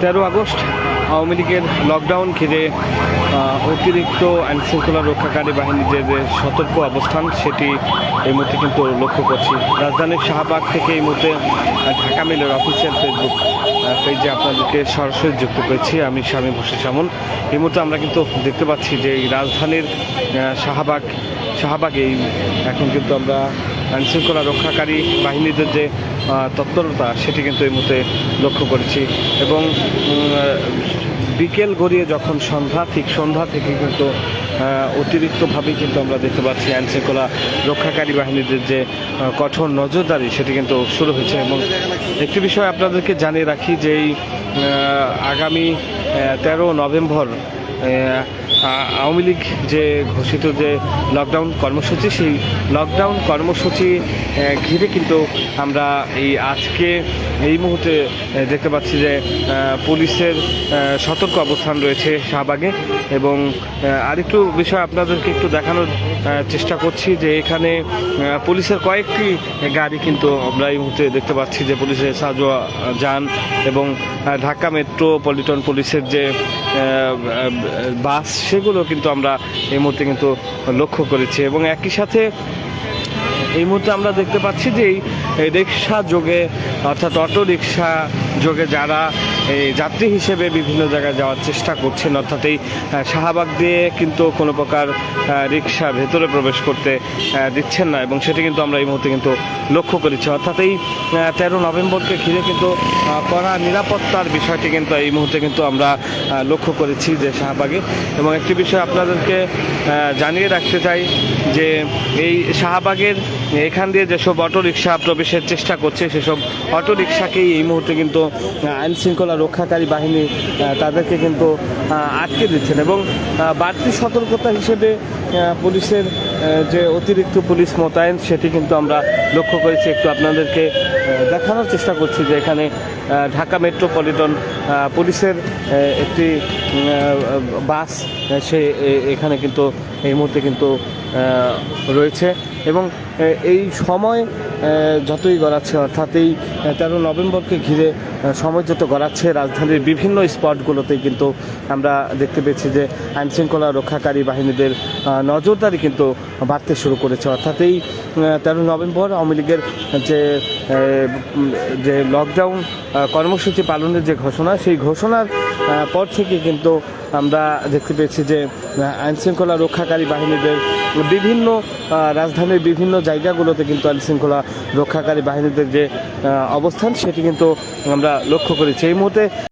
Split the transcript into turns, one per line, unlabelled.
তেরো আগস্ট, আওয়ামী লীগের লকডাউন ঘিরে অতিরিক্ত আইন শৃঙ্খলা রক্ষাকারী বাহিনীর যে যে সতর্ক অবস্থান, সেটি এই মুহূর্তে কিন্তু লক্ষ্য করছি। রাজধানীর শাহবাগ থেকে এই মুহূর্তে ঢাকা মেলের অফিসিয়াল ফেসবুক পেজে আপনাদেরকে সরাসরি যুক্ত করেছি। আমি স্বামী ভূষণ সামন। এই মুহূর্তে আমরা কিন্তু দেখতে পাচ্ছি যে, এই রাজধানীর শাহবাগ, শাহবাগে এই, এখন কিন্তু আমরা আইন শৃঙ্খলা রক্ষাকারী বাহিনীদের যে তৎপরতা, সেটি কিন্তু এই মুহূর্তে লক্ষ্য করেছি। এবং বিকেল গড়িয়ে যখন সন্ধ্যা, ঠিক সন্ধ্যা থেকে কিন্তু অতিরিক্তভাবে কিন্তু আমরা দেখতে পাচ্ছি আইন শৃঙ্খলা রক্ষাকারী বাহিনীদের যে কঠোর নজরদারি, সেটি কিন্তু শুরু হয়েছে। এবং একটি বিষয় আপনাদেরকে জানিয়ে রাখি যে এই আগামী তেরো নভেম্বর আওয়ামী লীগ যে ঘোষিত যে লকডাউন কর্মসূচি, সেই লকডাউন কর্মসূচি ঘিরে কিন্তু আমরা এই আজকে এই মুহূর্তে দেখতে পাচ্ছি যে পুলিশের সতর্ক অবস্থান রয়েছে শাহবাগে এবং আরেকটু বিষয় আপনাদেরকে একটু দেখানোর চেষ্টা করছি যে এখানে পুলিশের কয়েকটি গাড়ি কিন্তু আমরা এই মুহূর্তে দেখতে পাচ্ছি যে পুলিশের সাজোয়া যান এবং ঢাকা মেট্রোপলিটন পুলিশের যে বাস সেগুলো কিন্তু আমরা এই মুহূর্তে কিন্তু লক্ষ্য করেছি এবং একই সাথে এই মুহূর্তে আমরা দেখতে পাচ্ছি যে এই রিক্সা যোগে, অর্থাৎ অটো রিক্সা যোগে যারা এই যাত্রী হিসেবে বিভিন্ন জায়গায় যাওয়ার চেষ্টা করছেন, অর্থাৎ এই শাহবাগ দিয়ে কিন্তু কোনো প্রকার রিক্সা ভেতরে প্রবেশ করতে দিচ্ছেন না এবং সেটি কিন্তু আমরা এই মুহূর্তে কিন্তু লক্ষ্য করেছি। অর্থাৎ এই তেরো নভেম্বরকে ঘিরে কিন্তু কড়া নিরাপত্তার বিষয়টি কিন্তু এই মুহূর্তে কিন্তু আমরা লক্ষ্য করেছি যে শাহবাগে। এবং একটি বিষয় আপনাদেরকে জানিয়ে রাখতে চাই যে এই শাহবাগের এখান দিয়ে যেসব অটো রিক্সা প্রবেশের চেষ্টা করছে, সেসব অটো রিক্সাকেই এই মুহূর্তে কিন্তু আইন শৃঙ্খলা রক্ষাকারী বাহিনী তাদেরকে কিন্তু আটকে দিচ্ছেন এবং বাড়তি সতর্কতা হিসেবে পুলিশের যে অতিরিক্ত পুলিশ মোতায়েন, সেটি কিন্তু আমরা লক্ষ্য করেছি। একটু আপনাদেরকে দেখানোর চেষ্টা করছি যে এখানে ঢাকা মেট্রোপলিটন পুলিশের একটি বাস, সে এখানে কিন্তু, এই মুহূর্তে কিন্তু রয়েছে। এবং এই সময় যতই গড়াচ্ছে অর্থাৎ এই তেরো নভেম্বরকে ঘিরে সময় যত গড়াচ্ছে রাজধানীর বিভিন্ন স্পটগুলোতে কিন্তু আমরা দেখতে পেয়েছি যে আইন শৃঙ্খলা রক্ষাকারী বাহিনীদের নজরদারি কিন্তু বাড়তে শুরু করেছে। অর্থাৎ এই তেরো নভেম্বর আওয়ামী লীগের যে যে লকডাউন কর্মসূচি পালনের যে ঘোষণা সেই ঘোষণার পর থেকে কিন্তু আমরা দেখতে পেয়েছি যে আহ, আইন শৃঙ্খলা রক্ষাকারী বাহিনীদের বিভিন্ন রাজধানীর বিভিন্ন জায়গাগুলোতে কিন্তু আইন শৃঙ্খলা রক্ষাকারী বাহিনীদের যে অবস্থান, সেটি কিন্তু আমরা লক্ষ্য করেছি। এই মুহূর্তে